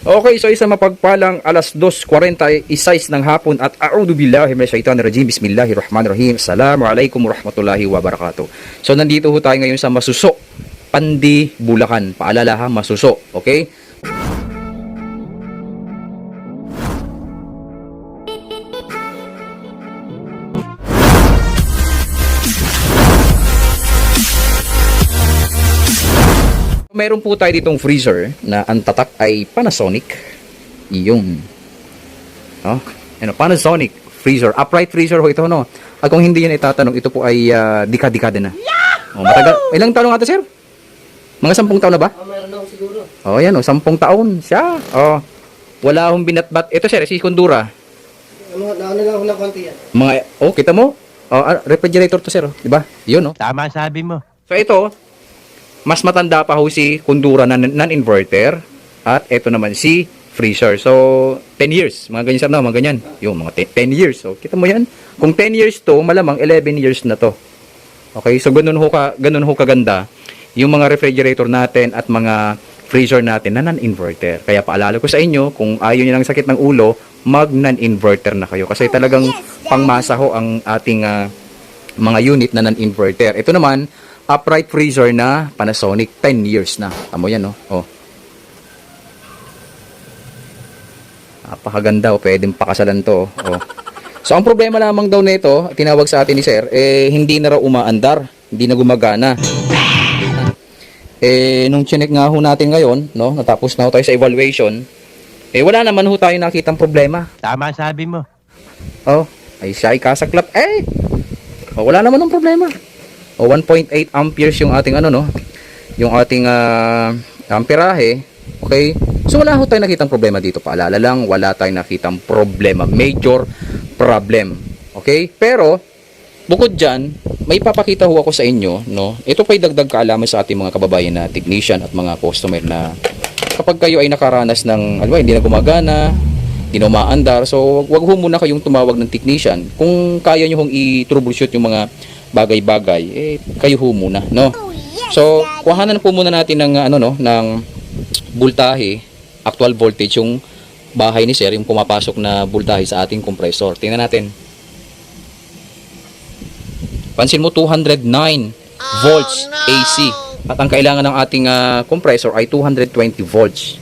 Okay, so isa mapagpalang alas 2.46 ng hapon at a'udhu billahi minash shaitanir rajim. Bismillahirrahmanirrahim. Assalamualaikum warahmatullahi wabarakatuh. So nandito ho tayo ngayon sa Masuso, Pandi, Bulacan. Paalala ha, Masuso, okay? Meron po tayo ditong freezer na ang tatak ay Panasonic. Yung. Oh, ano, Panasonic freezer. Upright freezer ho ito, no? At kung hindi yan itatanong, ito po ay ah, dika-dikada na. Oh, matagal. Ilang taon nga ito, sir? Mga sampung taon na ba? Ah, mayroon ako siguro. Oh, yan, oh, sampung taon siya. Oh, wala akong binatbat. Ito, sir, si Kondura. Ano, naano lang ako ng konti yan. Mga, oh, kita mo? Oh, ah, refrigerator to, sir, oh. di ba? Yun, oh. Tama sabi mo. So ito, mas matanda pa ho si Kundura na non-inverter at ito naman si freezer. So, 10 years. Mga ganyan sir na, mga ganyan. Yung mga 10, 10 years. So, kita mo yan. Kung 10 years to, malamang 11 years na to. Okay, so ganun ho, ka, ganun ho kaganda yung mga refrigerator natin at mga freezer natin na non-inverter. Kaya paalala ko sa inyo, kung ayaw nyo ng sakit ng ulo, mag non-inverter na kayo. Kasi talagang pangmasa ho ang ating ah, mga unit na non-inverter. Ito naman, upright freezer na Panasonic, 10 years na. Amo yan, no? Oh. Napakaganda, oh. Pwedeng pakasalan to, oh. So, ang problema lamang daw nito, tinawag sa atin ni Sir, eh, hindi na raw umaandar. Hindi na gumagana. Eh, nung chinek nga ho natin ngayon, no, natapos na ho tayo sa evaluation, eh, wala naman ho tayo nakitang problema. Tama sabi mo. Oh, ay siya ay kasaklap. Eh, oh, wala naman ng problema. O 1.8 amperes yung ating ano no, yung ating ah, amperahe. Okay? So wala ho tayong nakitang problema dito. Paalala lang, wala tayong nakitang problema. Major problem. Okay? Pero bukod diyan, may papakita ho ako sa inyo, no. Ito pa'y dagdag kaalaman sa ating mga kababayan na technician at mga customer na kapag kayo ay nakaranas ng, ba, hindi na gumagana, umaandar. So, wag ho muna kayong tumawag ng technician. Kung kaya nyo hong i-troubleshoot yung mga bagay-bagay, eh, kayo ho muna, no? So, kuhanan po muna natin ng, ano, no, ng voltahe, actual voltage, yung bahay ni sir, yung pumapasok na voltahe sa ating compressor. Tingnan natin. Pansin mo, 209 volts AC. At ang kailangan ng ating ah, compressor ay 220 volts.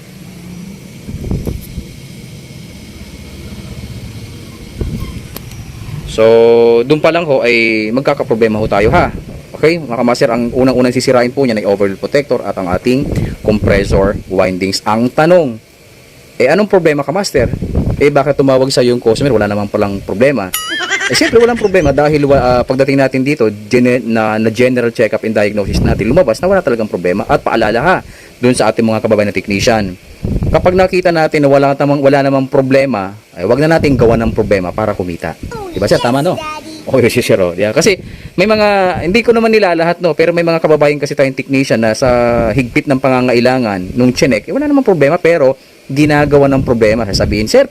So, doon pa lang ho ay magkakaproblema ho tayo ha. Okay, mga kamaster, ang unang-unang sisirain po niyan ay overload protector at ang ating compressor windings. Ang tanong, eh anong problema kamaster? Eh bakit tumawag sa yung customer? Wala namang palang problema. Eh siyempre walang problema dahil ah, pagdating natin dito, gene- na, na general check-up and diagnosis natin, lumabas na wala talagang problema. At paalala ha, doon sa ating mga kababayan na technician. Kapag nakita natin na wala namang, wala namang problema, ay wag na natin gawa ng problema para kumita. Diba sir? Tama no? Oh, yes, sir. Oh. Yeah. Kasi may mga, hindi ko naman nila lahat, no, pero may mga kababayan kasi tayong technician na sa higpit ng pangangailangan, nung chinek, eh, wala namang problema, pero ginagawa ng problema. Sasabihin, sir,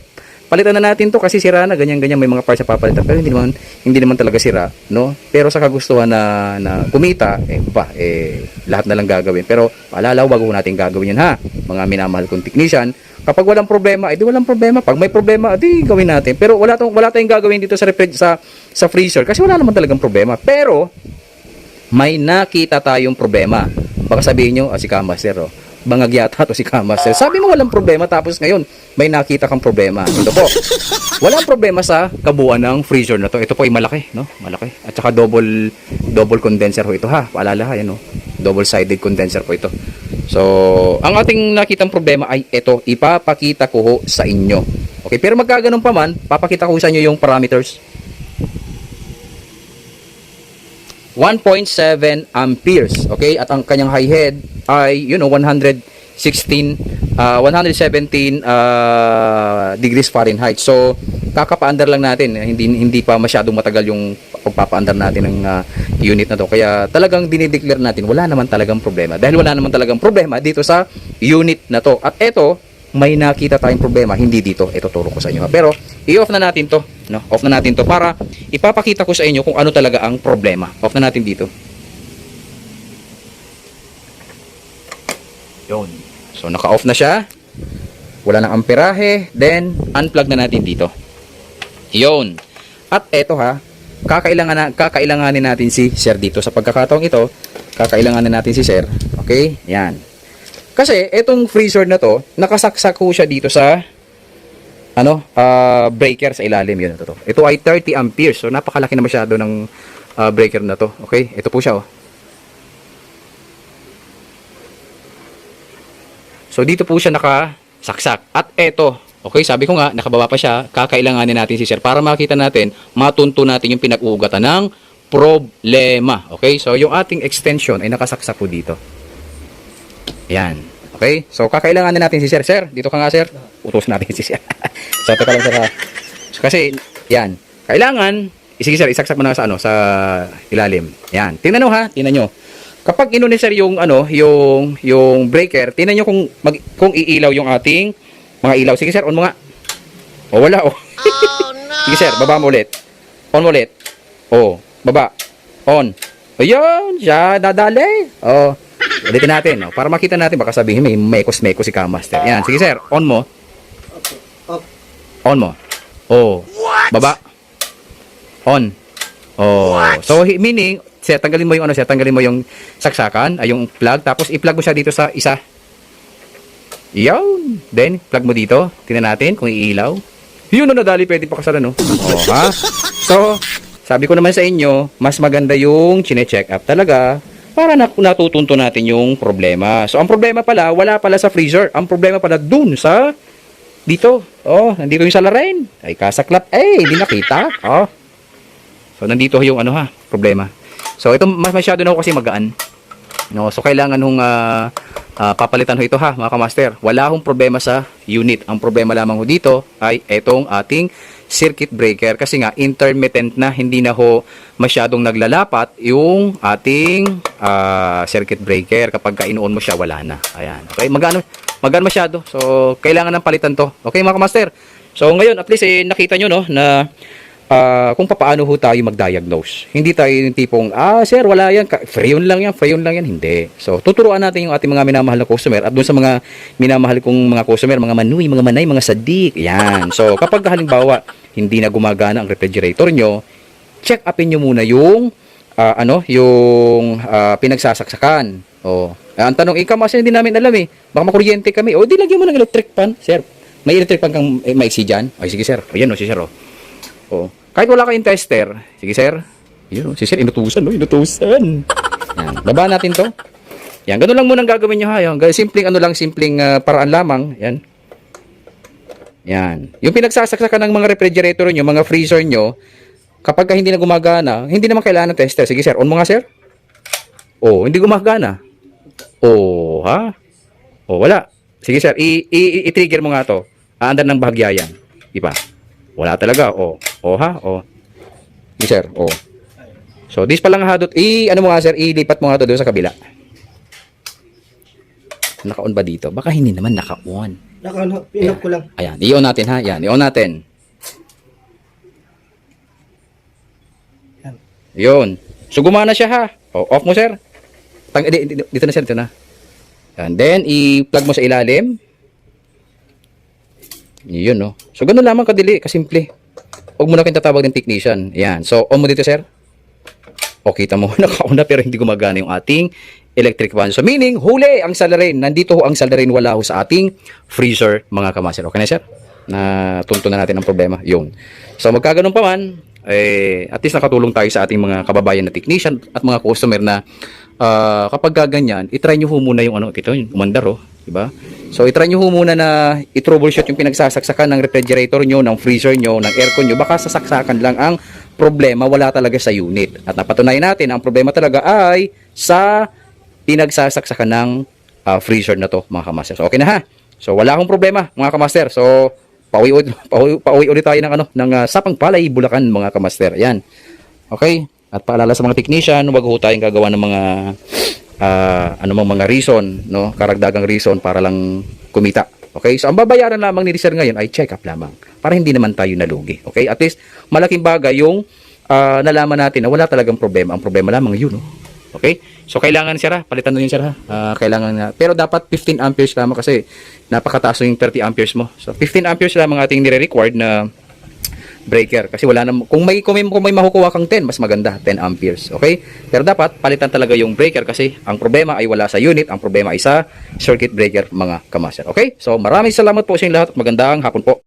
palitan na natin to kasi sira na, ganyan-ganyan, may mga parts na papalitan. Pero hindi naman, hindi naman talaga sira, no? Pero sa kagustuhan na, na kumita, eh, ba, eh, lahat na lang gagawin. Pero, paalala, wag natin gagawin yun, ha? Mga minamahal kong technician, kapag walang problema, edi walang problema. Pag may problema, edi gawin natin. Pero wala tong wala tayong gagawin dito sa sa sa freezer kasi wala naman talagang problema. Pero may nakita tayong problema. Baka sabihin nyo, ah, si Kamaster, oh, bangag yata to si Kamaster. Sabi mo walang problema tapos ngayon may nakita kang problema. Ito po. Walang problema sa kabuuan ng freezer na to. Ito po ay malaki, no? Malaki. At saka double double condenser ho ito ha. Paalala ha, yan oh. Double sided condenser po ito. So, ang ating nakitang problema ay ito, ipapakita ko ho sa inyo. Okay, pero magkaganon pa man, papakita ko sa inyo yung parameters. 1.7 amperes, okay? At ang kanyang high head ay, you know, 116 uh, 117 uh, degrees Fahrenheit. So, kakapaandar lang natin, hindi hindi pa masyadong matagal yung pagpapaandar natin ng uh, unit na to. Kaya talagang dinideclare natin, wala naman talagang problema. Dahil wala naman talagang problema dito sa unit na to. At ito, may nakita tayong problema, hindi dito. Ito turo ko sa inyo. Pero, i-off na natin to. No? Off na natin to para ipapakita ko sa inyo kung ano talaga ang problema. Off na natin dito. Yun. So, naka-off na siya. wala nang amperahe, then unplug na natin dito. Yun. At eto ha, kakailangan na, kakailanganin natin si Sir dito. Sa pagkakataong ito, kakailanganin natin si Sir. Okay? Yan. Kasi etong freezer na to, nakasaksak ko siya dito sa ano, ah, breaker sa ilalim yun ito. to. Ito ay 30 amperes. So napakalaki na masyado ng ah, breaker na to. Okay? Ito po siya oh. So dito po siya nakasaksak. At eto, okay, sabi ko nga, nakababa pa siya, kakailanganin natin si sir para makita natin, matunto natin yung pinag-uugatan ng problema. Okay, so yung ating extension ay nakasaksak po dito. Yan. Okay, so kakailanganin natin si sir. Sir, dito ka nga sir. Utos natin si sir. so teka lang sir. So, kasi, yan. Kailangan, sige sir, isaksak mo na sa ano, sa ilalim. Yan. Tingnan nyo ha, tingnan nyo. Kapag ino ni sir yung ano, yung yung breaker, tingnan niyo kung mag, kung iilaw yung ating mga ilaw. Sige sir, on mo nga. O wala oh. Sige sir, baba mo ulit. On mo ulit. Oh, baba. On. Ayun, siya dadali. Oh. Ulitin natin, oh, para makita natin baka sabihin may mekos-mekos si Kamaster. Yan, sige sir, on mo. On mo. Oh. Baba. On. Oh. So hi- meaning, siya tanggalin mo yung ano, siya tanggalin mo yung saksakan, ay yung plug tapos i-plug mo siya dito sa isa. Yun. Then plug mo dito. Tingnan natin kung iilaw. Yun na nadali pwede pa kasalan no. Oh, ha? So, sabi ko naman sa inyo, mas maganda yung chine-check up talaga para na natutunto natin yung problema. So, ang problema pala, wala pala sa freezer. Ang problema pala dun sa dito. Oh, nandito yung salarin. Ay, kasaklap. Eh, hindi nakita. Oh. So, nandito yung ano ha, problema. So, ito mas masyado na ako kasi magaan. No, so kailangan hong ah, ah, papalitan ho ito ha, mga kamaster. Wala hong problema sa unit. Ang problema lamang ho dito ay itong ating circuit breaker kasi nga intermittent na hindi na ho masyadong naglalapat yung ating ah, circuit breaker kapag ka in-on mo siya wala na. Ayan. Okay, magano magano masyado. So kailangan ng palitan to. Okay mga kamaster. So ngayon at least eh, nakita nyo no na ah, kung paano ho tayo mag-diagnose. Hindi tayo yung tipong, ah, sir, wala yan. Ka- Freon lang yan, freon lang yan. Hindi. So, tuturuan natin yung ating mga minamahal na customer at doon sa mga minamahal kong mga customer, mga manuy, mga manay, mga sadik. Yan. So, kapag halimbawa, hindi na gumagana ang refrigerator nyo, check upin nyo muna yung, ah, ano, yung ah, pinagsasaksakan. O, ang tanong, ikaw, kasi hindi namin alam eh. Baka makuryente kami. O, di lagyan mo ng electric pan, sir. May electric pan kang eh, maiksi dyan? Ay, sige, sir. O, yan o, si sir, o. Oh. Kahit wala kayong tester, sige sir. Yun, oh, si sir, inutusan, no? Inutusan. Yan. Baba natin to. Yan, ganun lang muna gagawin nyo ha. Yan, simpleng ano lang, simpleng ah, paraan lamang. Yan. Yan. Yung pinagsasaksakan ng mga refrigerator nyo, mga freezer nyo, kapag ka hindi na gumagana, hindi naman kailangan ng tester. Sige sir, on mo nga sir. Oh, hindi gumagana. Oh, ha? Oh, wala. Sige sir, i-trigger mo nga to. Aandar ng bahagya yan. Di ba? Wala talaga. Oh. Oh ha? Oh. Di sir. Oh. So, this pa lang hadot. I, ano mo nga sir, ilipat mo nga to doon sa kabila. Naka-on ba dito? Baka hindi naman naka-on. Naka, ano, pinok ko lang. Ayan, i-on natin ha. Ayan, i-on natin. Yun. So, gumana siya ha. O, off mo sir. Tang, di, di- dito na sir, dito na. Yan. Then, i-plug mo sa ilalim. Yun, no. So, ganun lamang kadili, kasimple. Huwag mo na kayong tatawag ng technician. Yan. So, on mo dito, sir. O, kita mo, nakauna pero hindi gumagana yung ating electric fan. So, meaning, huli ang salarin. Nandito ho ang salarin, wala ho sa ating freezer, mga kamaster. Okay na, sir? Na tunto na natin ang problema. Yun. So, magkaganon pa man, eh, at least nakatulong tayo sa ating mga kababayan na technician at mga customer na ah, kapag gaganyan, itry nyo ho muna yung ano, ito, yung umandar, oh, diba? So, itry nyo muna na i-troubleshoot yung pinagsasaksakan ng refrigerator nyo, ng freezer nyo, ng aircon nyo. Baka sasaksakan lang ang problema, wala talaga sa unit. At napatunayan natin, ang problema talaga ay sa pinagsasaksakan ng ah, freezer na to, mga kamaster. So, okay na ha. So, wala akong problema, mga kamaster. So, pauwi, pauwi, pauwi ulit tayo ng, ano, ng ah, Sapang Palay, Bulacan, mga kamaster. Yan. Okay? At paalala sa mga technician, wag ho tayong gagawa ng mga ah, ano mang mga reason, no? Karagdagang reason para lang kumita. Okay? So, ang babayaran lamang ni Sir ngayon ay check up lamang. Para hindi naman tayo nalugi. Okay? At least, malaking bagay yung ah, nalaman natin na wala talagang problema. Ang problema lamang yun, no? Okay? So kailangan sir ha, palitan mo yun sir ha. Ah, kailangan na. Pero dapat 15 amperes lamang kasi napakataas yung 30 amperes mo. So 15 amperes lamang ating nire-required na breaker. Kasi wala na kung may kung may, kung may makukuha kang 10 mas maganda 10 amperes. Okay? Pero dapat palitan talaga yung breaker kasi ang problema ay wala sa unit ang problema ay sa circuit breaker mga kamaster. Okay? So maraming salamat po sa inyo lahat. At magandang hapon po